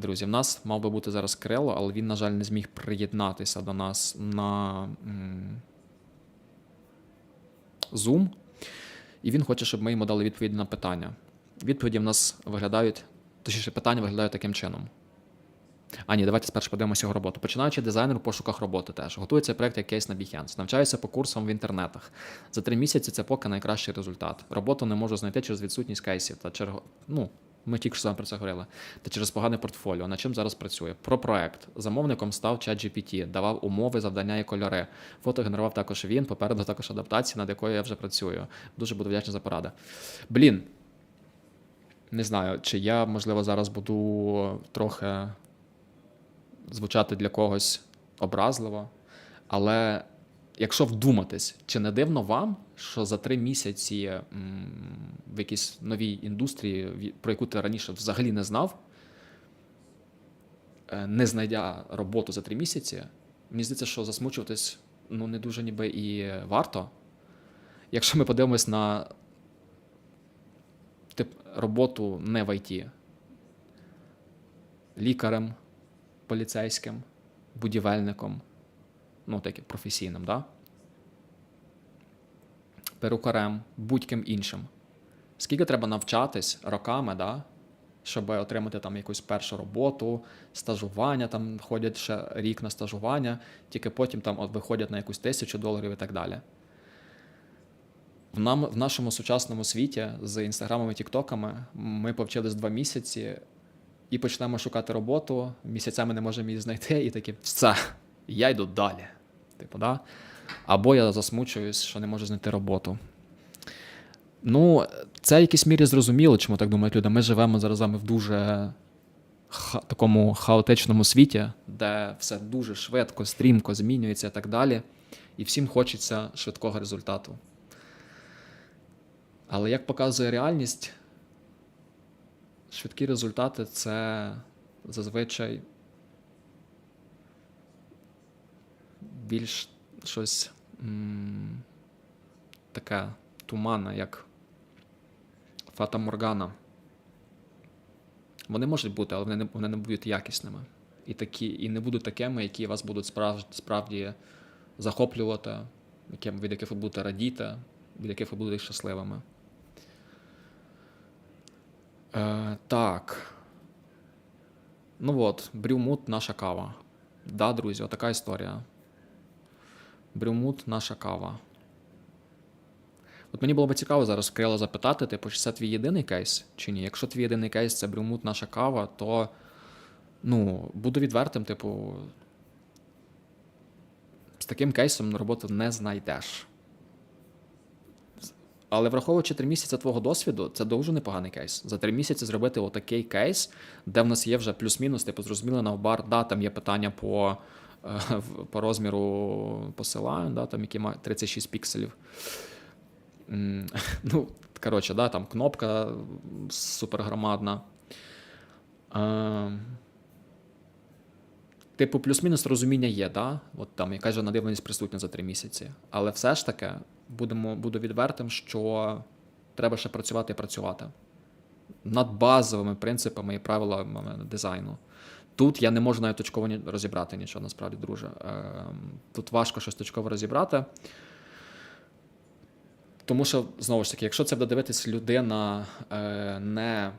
друзі, в нас мав би бути зараз Крело, але він, на жаль, не зміг приєднатися до нас на Zoom. І він хоче, щоб ми йому дали відповіді на питання. Відповіді в нас виглядають, точніше, питання виглядають таким чином. А ні, давайте спершу подивимося його роботу. Починаючи дизайнер у пошуках роботи теж. Готується проект як кейс на Behance. Навчаюся по курсам в інтернетах. За три місяці це поки найкращий результат. Роботу не можу знайти через відсутність кейсів та через. Ну, ми тільки що вами про це говорили. Та через погане портфоліо. Над чим зараз працює? Про проект. Замовником став ChatGPT, давав умови, завдання і кольори. Фото генерував також він, попереду також адаптація, над якою я вже працюю. Дуже буду вдячний за поради. Блін. Не знаю, чи я, можливо, зараз буду трохи звучати для когось образливо, але якщо вдуматись, чи не дивно вам, що за три місяці в якійсь новій індустрії, про яку ти раніше взагалі не знав, е, не знайдя роботу за три місяці, мені здається, що засмучуватись ну, не дуже ніби і варто. Якщо ми подивимось на тип роботу не в ІТ, лікарем, поліцейським, будівельником, ну, таке професійним, да? перукарем, будь-ким іншим. Скільки треба навчатись роками, да? щоб отримати там якусь першу роботу, стажування, там ходять ще рік на стажування, тільки потім там от виходять на якусь тисячу доларів і так далі. В, нам, в нашому сучасному світі з інстаграмами, тіктоками ми повчились два місяці і почнемо шукати роботу, місяцями не можемо її знайти, і такі, все, я йду далі. Типу, да? Або я засмучуюсь, що не можу знайти роботу. Ну, це в якійсь мірі зрозуміло, чому так думають люди. Ми живемо зараз в дуже ха- такому хаотичному світі, де все дуже швидко, стрімко змінюється і так далі. І всім хочеться швидкого результату. Але як показує реальність, швидкі результати це зазвичай більш щось м, таке туманне, як Фата Моргана. Вони можуть бути, але вони не, вони не будуть якісними. І, такі, і не будуть такими, які вас будуть справді, справді захоплювати, яким, від яких ви будете радіти, від яких ви будете щасливими. Е, так. Ну от, брюмут наша кава. Да, друзі, отака історія. Брюмут наша кава. От мені було б цікаво зараз Крила запитати, типу, чи це твій єдиний кейс, чи ні. Якщо твій єдиний кейс це брюмут наша кава, то ну, буду відвертим, типу, з таким кейсом на роботу не знайдеш. Але враховуючи три місяці твого досвіду, це дуже непоганий кейс. За три місяці зробити отакий кейс, де в нас є вже плюс-мінус, типу, зрозуміло, навбар, да, там є питання по, по розміру посилань, да, там, які мають 36 пікселів. Ну, коротше, да, там кнопка супергромадна. Е, Типу, плюс-мінус розуміння є, да? От там якась же надивленість присутня за три місяці. Але все ж таки будемо, буду відвертим, що треба ще працювати і працювати над базовими принципами і правилами дизайну. Тут я не можу навіть точково розібрати нічого, насправді, друже. Ем, Тут важко щось точково розібрати. Тому що, знову ж таки, якщо це буде дивитись людина е, не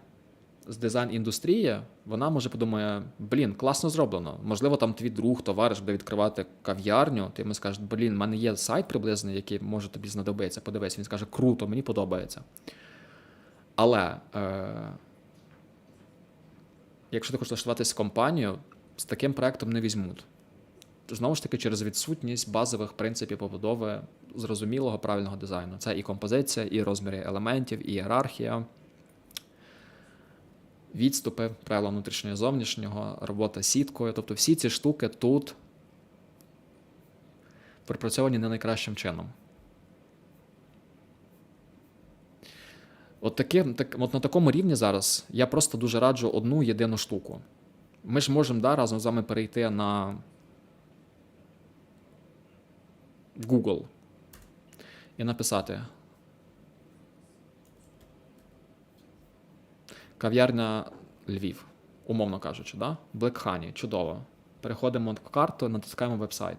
з дизайн-індустрії, вона може подумає: блін, класно зроблено. Можливо, там твій друг, товариш буде відкривати кав'ярню, ти йому скажеш, блін, в мене є сайт приблизний, який може тобі знадобиться. Подивись, він скаже, круто, мені подобається. Але е, якщо ти хочеш влаштуватись в компанію, з таким проектом не візьмуть. Знову ж таки, через відсутність базових принципів побудови зрозумілого правильного дизайну. Це і композиція, і розміри елементів, і ієрархія, відступи, правила внутрішнього і зовнішнього, робота сіткою. Тобто всі ці штуки тут пропрацьовані не найкращим чином. От, таким, так, от на такому рівні зараз я просто дуже раджу одну єдину штуку. Ми ж можемо да, разом з вами перейти на Google і написати Кав'ярня Львів. умовно кажучи, да? Black Honey, чудово. Переходимо в карту, натискаємо веб-сайт.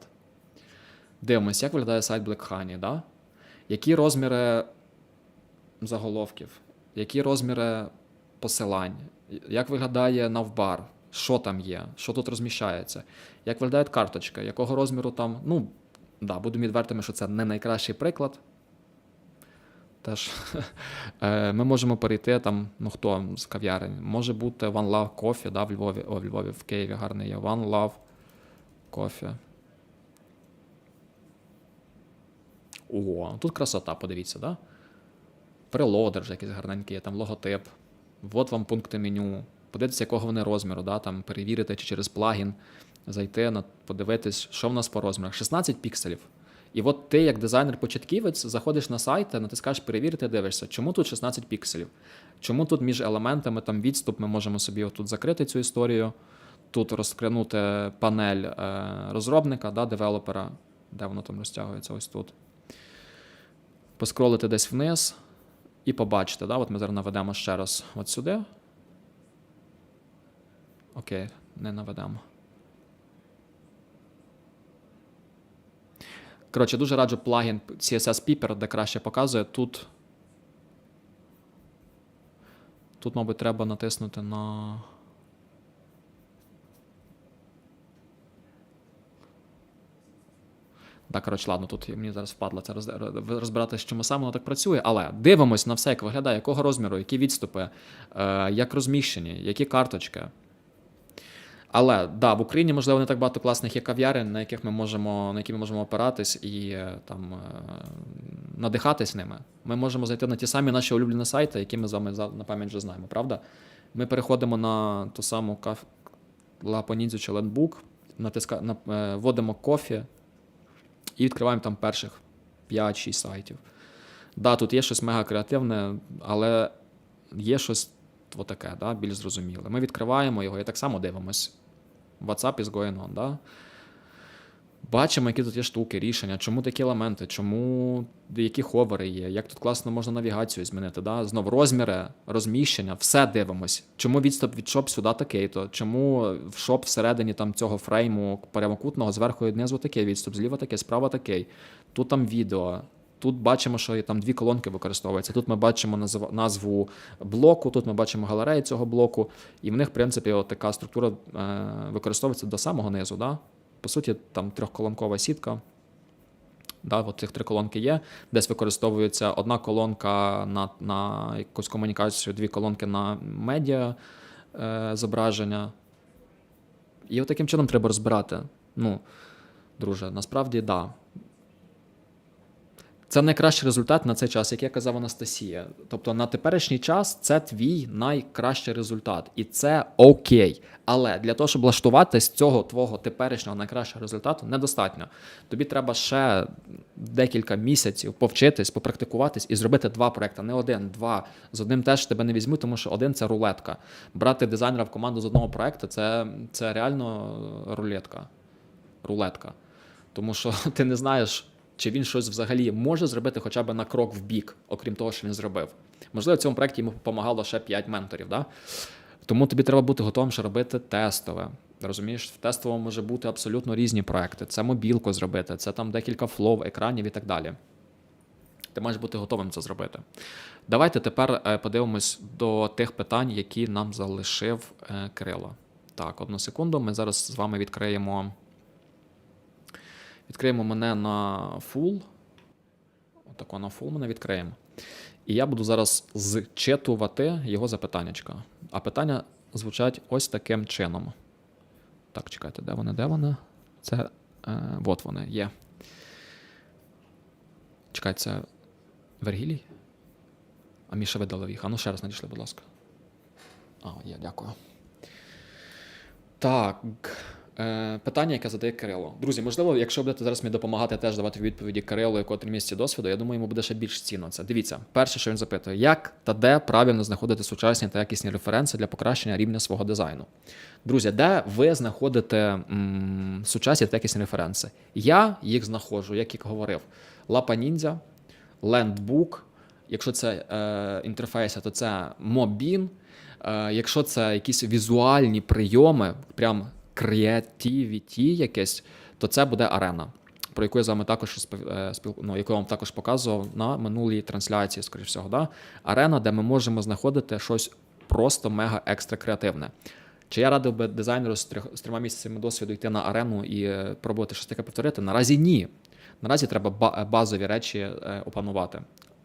Дивимося, як виглядає сайт Black Honey, да? які розміри заголовків, які розміри посилань, як виглядає навбар, що там є, що тут розміщається, як виглядає карточка, якого розміру там. Ну, да, будемо відвертими, що це не найкращий приклад. Теж е, ми можемо перейти там, ну хто з кав'ярень. Може бути One Love Coffee, да, в Львові, о, в Львові, в Києві гарний є. One Love Coffee. О, тут красота, подивіться, да? Прелодер вже якийсь гарненький, там логотип. От вам пункти меню. Подивіться, якого вони розміру, да? там перевірити чи через плагін зайти, на, подивитись, що в нас по розмірах. 16 пікселів. І от ти, як дизайнер-початківець, заходиш на сайт, натискаєш перевірити, дивишся, чому тут 16 пікселів. Чому тут між елементами там відступ, ми можемо собі отут закрити цю історію, тут розкринути панель е, розробника, да, девелопера, де воно там розтягується, ось тут. Поскролити десь вниз і побачите. Да? От ми зараз наведемо ще раз от сюди. Окей, не наведемо. Коротше, дуже раджу плагін CSS Piper, де краще показує. Тут. Тут, мабуть, треба натиснути на. Так, коротше, ладно, тут мені зараз впадло це роз- розбиратися, чому саме так працює. Але дивимось на все, як виглядає, якого розміру, які відступи, е, як розміщені, які карточки. Але да, в Україні, можливо, не так багато класних є кав'ярень, на яких ми можемо, на які ми можемо опиратись і е, там е, надихатись ними. Ми можемо зайти на ті самі наші улюблені сайти, які ми з вами на пам'ять вже знаємо, правда? Ми переходимо на ту саму каф... Лапонідзю чи Лендбук, натиска... на... вводимо кофі і відкриваємо там перших 5-6 сайтів. Да, тут є щось мега креативне, але є щось отаке, да, більш зрозуміле. Ми відкриваємо його і так само дивимось. WhatsApp is going on, да? Бачимо, які тут є штуки, рішення, чому такі елементи, чому які ховери є, як тут класно можна навігацію змінити. Да? Знову розміри, розміщення, все дивимось. Чому відступ від шоп сюди такий, то чому в шоп всередині там цього фрейму прямокутного зверху і знизу такий відступ, зліва такий, справа такий. Тут там відео. Тут бачимо, що там дві колонки використовуються. Тут ми бачимо назв- назву блоку, тут ми бачимо галерею цього блоку, і в них, в принципі, от така структура е, використовується до самого низу. Да? По суті, там трьохколонкова сітка. Да, от цих три колонки є. Десь використовується одна колонка на, на якусь комунікацію, дві колонки на медіа е, зображення. І от таким чином треба розбирати. Ну, друже, насправді. Да. Це найкращий результат на цей час, як я казав Анастасія. Тобто на теперішній час це твій найкращий результат, і це окей. Але для того, щоб влаштувати з цього твого теперішнього найкращого результату, недостатньо. Тобі треба ще декілька місяців повчитись, попрактикуватись і зробити два проекти, не один, два. З одним теж тебе не візьмуть, тому що один це рулетка. Брати дизайнера в команду з одного проекту це, це реально рулетка. Рулетка. Тому що ти не знаєш, чи він щось взагалі може зробити хоча б на крок в бік, окрім того, що він зробив. Можливо, в цьому проєкті йому допомагало ще 5 менторів. Да? Тому тобі треба бути готовим ще робити тестове. Розумієш, в тестовому може бути абсолютно різні проекти. Це мобілку зробити, це там декілька флоу, екранів і так далі. Ти маєш бути готовим це зробити. Давайте тепер е, подивимось до тих питань, які нам залишив е, Кирило. Так, одну секунду. Ми зараз з вами відкриємо. Відкриємо мене на full. Отако на full мене відкриємо. І я буду зараз зчитувати його запитаннячка. А питання звучать ось таким чином. Так, чекайте, де вони, де вони? Це. Е, от вони є. Чекайте, це Вергілій? А Міша видалив їх. А ну ще раз надійшли, будь ласка. А, є, дякую. Так. Е, питання, яке задає Кирило. Друзі, можливо, якщо будете зараз мені допомагати теж давати відповіді Кирилу, якого три місяці досвіду, я думаю, йому буде ще більш цінно це. Дивіться, перше, що він запитує, як та де правильно знаходити сучасні та якісні референси для покращення рівня свого дизайну. Друзі, де ви знаходите м, сучасні та якісні референси? Я їх знаходжу, як і говорив. Лапа Ніндзя, Лендбук. Якщо це е, інтерфейси, то це Mobin. Е, якщо це якісь візуальні прийоми, прям креативіті якесь, то це буде арена, про яку я з вами також е, спіл, ну, яку я вам також показував на минулій трансляції, скоріш всього. Да? Арена, де ми можемо знаходити щось просто мега екстра креативне. Чи я радив би дизайнеру з, трьома місяцями досвіду йти на арену і е, пробувати щось таке повторити? Наразі ні. Наразі треба ба- базові речі е, опанувати.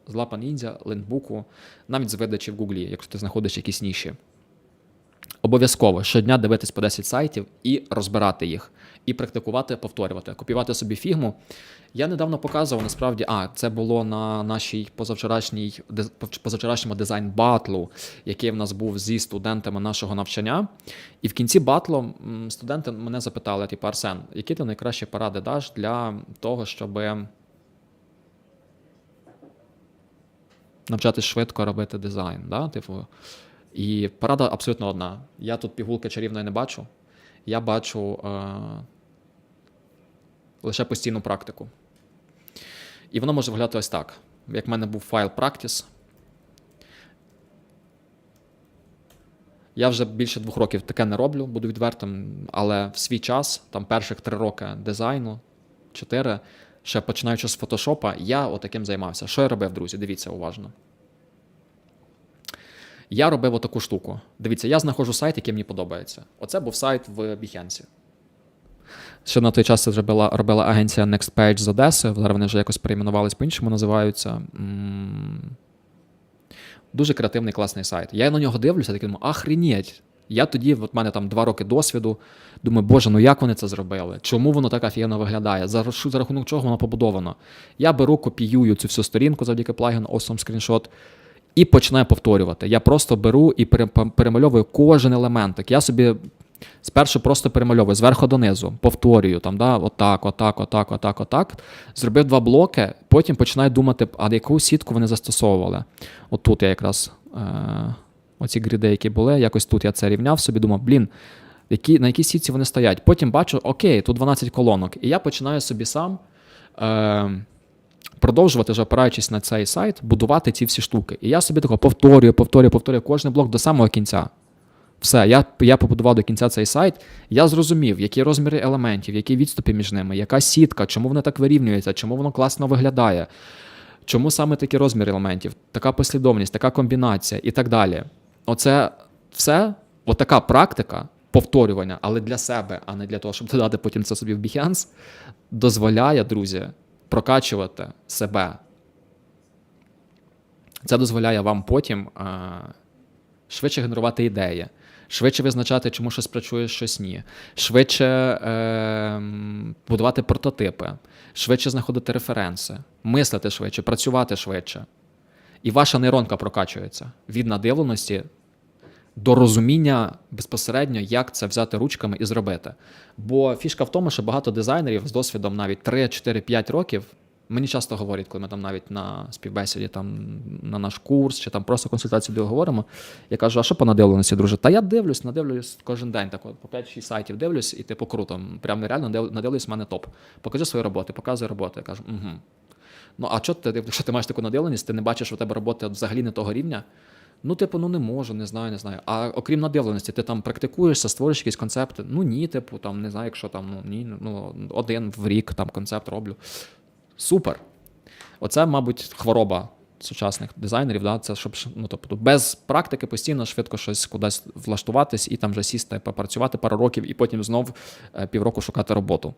З лапа ніндзя, лендбуку, навіть з видачі в Гуглі, якщо ти знаходиш якісь ніші. Обов'язково щодня дивитись по 10 сайтів і розбирати їх, і практикувати, повторювати, копіювати собі фігму. Я недавно показував насправді, а це було на нашій позавчорашній позавчорашньому дизайн батлу, який в нас був зі студентами нашого навчання. І в кінці батлу студенти мене запитали: типу, Арсен, які ти найкращі поради даш для того, щоб навчатись швидко робити дизайн? Да? Типу, і порада абсолютно одна. Я тут пігулки чарівної не бачу. Я бачу е, лише постійну практику. І воно може виглядати ось так. Як в мене був файл Practice. Я вже більше двох років таке не роблю, буду відвертим, але в свій час, там перших три роки дизайну, чотири, ще починаючи з фотошопа, я отаким займався. Що я робив, друзі? Дивіться уважно. Я робив отаку штуку. Дивіться, я знаходжу сайт, який мені подобається. Оце був сайт в Behance. Ще на той час це робила, робила агенція NextPage з Одеси. Зараз вони вже якось перейменувались по-іншому, називаються. Дуже креативний, класний сайт. Я на нього дивлюся, такий думаю, ахренеть. Я тоді, от мене там два роки досвіду. Думаю, боже, ну як вони це зробили? Чому воно так офігенно виглядає? За, за рахунок чого воно побудовано? Я беру, копіюю цю всю сторінку завдяки плагіну Awesome Screenshot і починаю повторювати. Я просто беру і перемальовую кожен елементик. Я собі спершу просто перемальовую зверху донизу, повторюю там, да, отак, отак, отак, отак, отак. Зробив два блоки, потім починаю думати, а яку сітку вони застосовували. От тут я якраз е- оці гріди, які були, якось тут я це рівняв собі, думав, блін. Які, на якій сітці вони стоять. Потім бачу, окей, тут 12 колонок. І я починаю собі сам е, продовжувати, вже опираючись на цей сайт, будувати ці всі штуки. І я собі тако повторюю, повторюю, повторюю кожен блок до самого кінця. Все, я, я побудував до кінця цей сайт. Я зрозумів, які розміри елементів, які відступи між ними, яка сітка, чому вони так вирівнюються, чому воно класно виглядає, чому саме такі розміри елементів, така послідовність, така комбінація і так далі. Оце все, отака практика повторювання, але для себе, а не для того, щоб додати потім це собі в Behance, дозволяє, друзі, прокачувати себе. Це дозволяє вам потім е, швидше генерувати ідеї, швидше визначати, чому щось працює, щось ні, швидше е, будувати прототипи, швидше знаходити референси, мислити швидше, працювати швидше. І ваша нейронка прокачується від надивленості до розуміння безпосередньо, як це взяти ручками і зробити. Бо фішка в тому, що багато дизайнерів з досвідом навіть 3, 4, 5 років. Мені часто говорять, коли ми там навіть на співбесіді, там на наш курс чи там просто консультацію говоримо. Я кажу, а що по надивленості, друже? Та я дивлюсь, надивлюсь кожен день, так от, по 5-6 сайтів дивлюсь, і типу круто. Прям нереально надивлюсь, в мене топ. Покажи свої роботи, показуй роботи. Я кажу, угу. Ну а що ти, якщо ти маєш таку надивленість, ти не бачиш, у тебе роботи взагалі не того рівня? Ну, типу, ну не можу, не знаю, не знаю. А окрім надивленості, ти там практикуєшся, створюєш якісь концепти. Ну ні, типу, там не знаю, якщо там ну ні, ну один в рік там концепт роблю. Супер. Оце, мабуть, хвороба сучасних дизайнерів, да? це щоб ну, тобто, без практики постійно швидко щось кудись влаштуватись і там вже сісти, попрацювати пару років і потім знов е, півроку шукати роботу.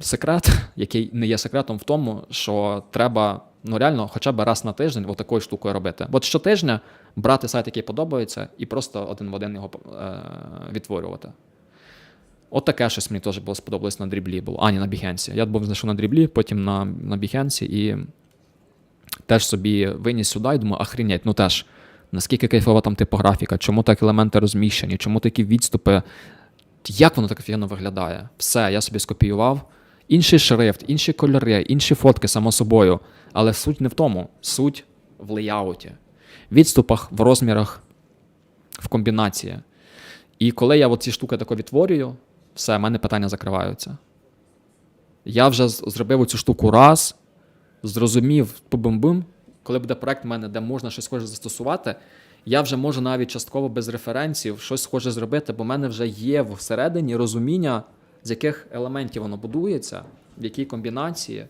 Секрет, який не є секретом в тому, що треба ну реально хоча б раз на тиждень отакою штукою робити. От щотижня брати сайт, який подобається, і просто один в один його е, відтворювати. От таке щось мені теж було сподобалось на дріблі. Було. А, ні, на Behance. Я був знайшов на дріблі, потім на, на Behance і теж собі виніс сюди і думаю, охренеть, ну теж, наскільки кайфова там типографіка, чому так елементи розміщені, чому такі відступи, як воно так офігенно виглядає? Все, я собі скопіював. Інший шрифт, інші кольори, інші фотки, само собою. Але суть не в тому, суть в леяуті, в відступах, в розмірах, в комбінації. І коли я ці штуки тако відтворюю, все, в мене питання закриваються. Я вже зробив цю штуку раз, зрозумів бум-бум, Коли буде проект в мене, де можна щось схоже застосувати, я вже можу навіть частково без референсів щось схоже зробити, бо в мене вже є всередині розуміння, з яких елементів воно будується, в якій комбінації,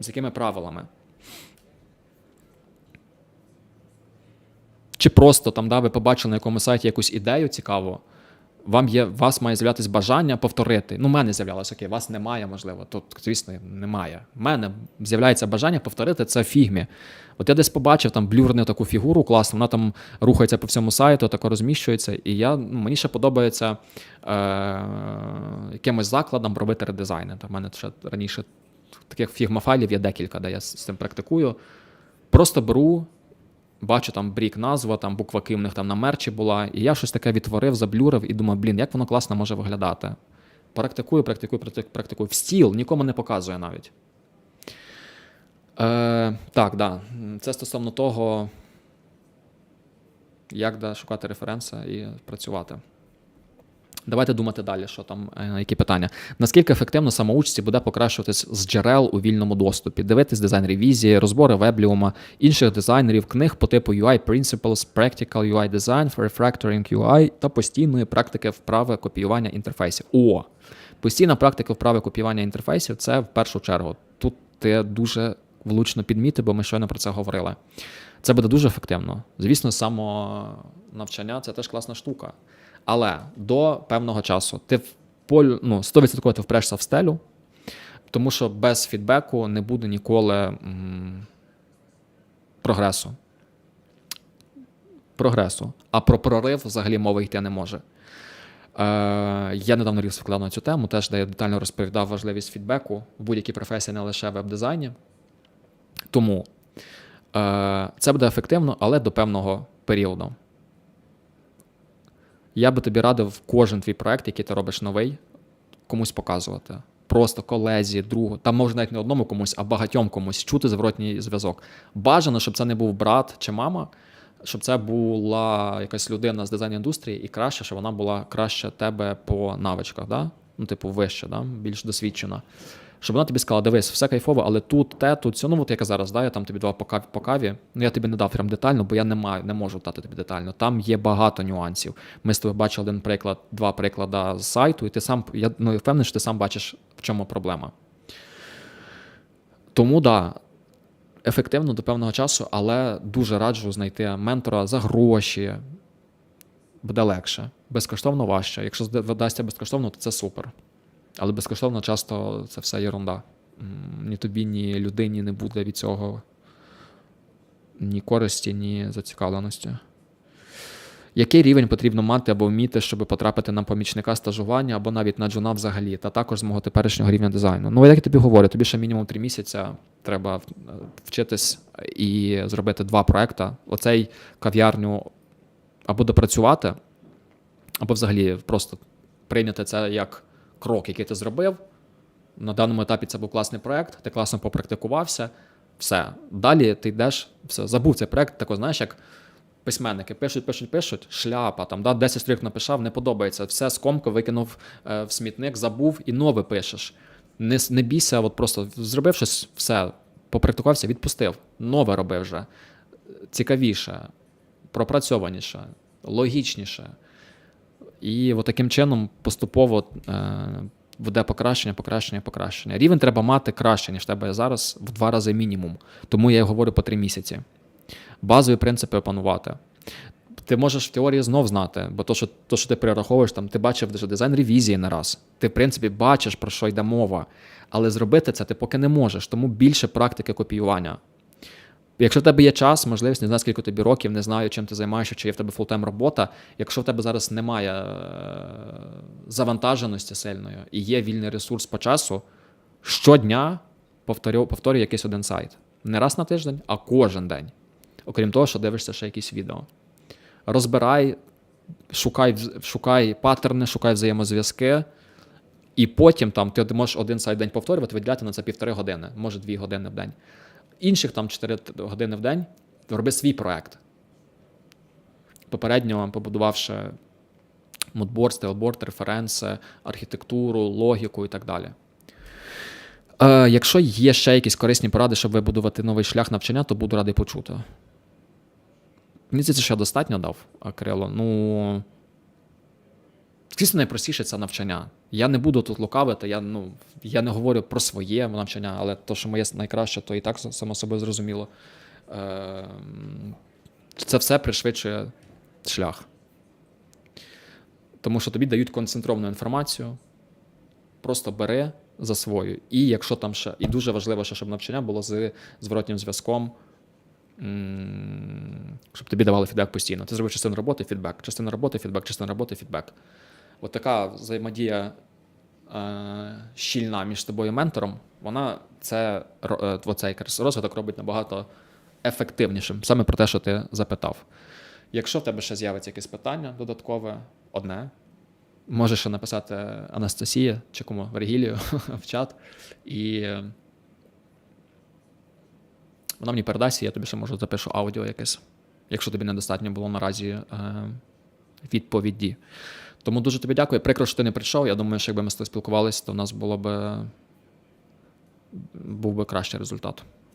з якими правилами. Чи просто там, да, ви побачили на якомусь сайті якусь ідею цікаву, вам є, у вас має з'являтися бажання повторити. Ну, в мене з'являлося, окей, вас немає, можливо. Тут, звісно, немає. У мене з'являється бажання повторити це в фігмі. От я десь побачив там блюрну таку фігуру класну, вона там рухається по всьому сайту, тако розміщується. І я, ну, мені ще подобається е- якимось закладом робити редизайни. В мене ще раніше таких фігма-файлів є декілька, де я з цим практикую. Просто беру. Бачу там брік назва, там буква К них там на мерчі була, і я щось таке відтворив, заблюрив і думаю, блін, як воно класно може виглядати. Практикую, практикую, практикую, практикую. В стіл нікому не показує навіть. Е, Так, да. Це стосовно того, як да, шукати референси і працювати. Давайте думати далі, що там, е, які питання. Наскільки ефективно самоучці буде покращуватись з джерел у вільному доступі, дивитись дизайн ревізії, розбори вебліума, інших дизайнерів, книг по типу UI Principles, Practical UI Design, Refactoring UI та постійної практики вправи копіювання інтерфейсів. О! Постійна практика вправи копіювання інтерфейсів це в першу чергу. Тут ти дуже влучно підмітив, бо ми щойно про це говорили. Це буде дуже ефективно. Звісно, самонавчання це теж класна штука. Але до певного часу ти в полю, ну, 100% ти впрешся в стелю, тому що без фідбеку не буде ніколи м, прогресу. Прогресу. А про прорив взагалі мови йти не може. Е, я недавно ріс викладав на цю тему, теж де я детально розповідав важливість фідбеку в будь-якій професії, не лише в веб-дизайні. Тому це буде ефективно, але до певного періоду. Я би тобі радив кожен твій проект, який ти робиш новий, комусь показувати. Просто колезі, другу, там може навіть не одному комусь, а багатьом комусь чути зворотній зв'язок. Бажано, щоб це не був брат чи мама, щоб це була якась людина з дизайн індустрії, і краще, щоб вона була краще тебе по навичках, да? ну, типу, вище, да? більш досвідчена. Щоб вона тобі сказала, дивись, все кайфово, але тут, те, тут. Ну, от як я зараз, да, я там тобі два по каві, по каві. Ну, я тобі не дав прям детально, бо я не маю, не можу дати тобі детально. Там є багато нюансів. Ми з тобою бачили один приклад, два приклади з сайту, і ти сам, я ну, впевнений, що ти сам бачиш, в чому проблема. Тому да, ефективно до певного часу, але дуже раджу знайти ментора за гроші. Буде легше, безкоштовно важче. Якщо вдасться безкоштовно, то це супер. Але безкоштовно часто це все ерунда. Ні тобі, ні людині не буде від цього ні користі, ні зацікавленості. Який рівень потрібно мати або вміти, щоб потрапити на помічника стажування або навіть на джуна взагалі, та також з мого теперішнього рівня дизайну? Ну, як я тобі говорю, тобі ще мінімум 3 місяці треба вчитись і зробити два проекти. Оцей кав'ярню або допрацювати, або взагалі просто прийняти це як крок, який ти зробив. На даному етапі це був класний проект, ти класно попрактикувався. Все. Далі ти йдеш, все, забув цей проект, тако, знаєш, як письменники пишуть, пишуть, пишуть, шляпа, там, да, 10 стрік написав, не подобається. Все скомко викинув е, в смітник, забув і нове пишеш. Не, не бійся, от просто зробив щось, все, попрактикувався, відпустив. Нове робив вже. Цікавіше, пропрацьованіше, логічніше. І от таким чином поступово е, буде покращення, покращення, покращення. Рівень треба мати краще, ніж тебе зараз, в два рази мінімум. Тому я говорю по три місяці. Базові принципи опанувати. Ти можеш в теорії знов знати, бо то, що, то, що ти перераховуєш, там, ти бачив дизайн ревізії не раз. Ти, в принципі, бачиш, про що йде мова. Але зробити це ти поки не можеш, тому більше практики копіювання. Якщо в тебе є час, можливість, не знаю, скільки тобі років, не знаю, чим ти займаєшся, чи є в тебе фултайм робота. Якщо в тебе зараз немає е, завантаженості сильної і є вільний ресурс по часу, щодня повторю, повторюй якийсь один сайт. Не раз на тиждень, а кожен день. Окрім того, що дивишся ще якісь відео. Розбирай, шукай, шукай паттерни, шукай взаємозв'язки. І потім там ти можеш один сайт день повторювати, виділяти на це півтори години, може дві години в день. Інших там 4 години в день роби свій проект. Попередньо побудувавши мудборд, стейлборд, референси, архітектуру, логіку і так далі. Е, якщо є ще якісь корисні поради, щоб вибудувати новий шлях навчання, то буду радий почути. Мені здається, що я достатньо дав, а, Кирило. Ну. Звісно, найпростіше це навчання. Я не буду тут лукавити, я, ну, я не говорю про своє навчання, але то, що моє найкраще, то і так само собою зрозуміло. Е, це все пришвидшує шлях. Тому що тобі дають концентровану інформацію, просто бери, засвоюй. І якщо там ще, і дуже важливо, щоб навчання було з зворотнім зв'язком, щоб тобі давали фідбек постійно. Ти зробив частину роботи, фідбек, частина роботи, фідбек, частина роботи, фідбек. От така взаємодія е, щільна між тобою і ментором, вона це е, оцей якраз розвиток робить набагато ефективнішим. Саме про те, що ти запитав. Якщо в тебе ще з'явиться якесь питання додаткове, одне, можеш ще написати Анастасія чи кому Вергілію в чат, і е, вона мені передасть, і я тобі ще можу запишу аудіо якесь, якщо тобі недостатньо було наразі е, відповіді. Тому дуже тобі дякую. Прикро, що ти не прийшов. Я думаю, що якби ми з тобою спілкувалися, то в нас було б був би кращий результат.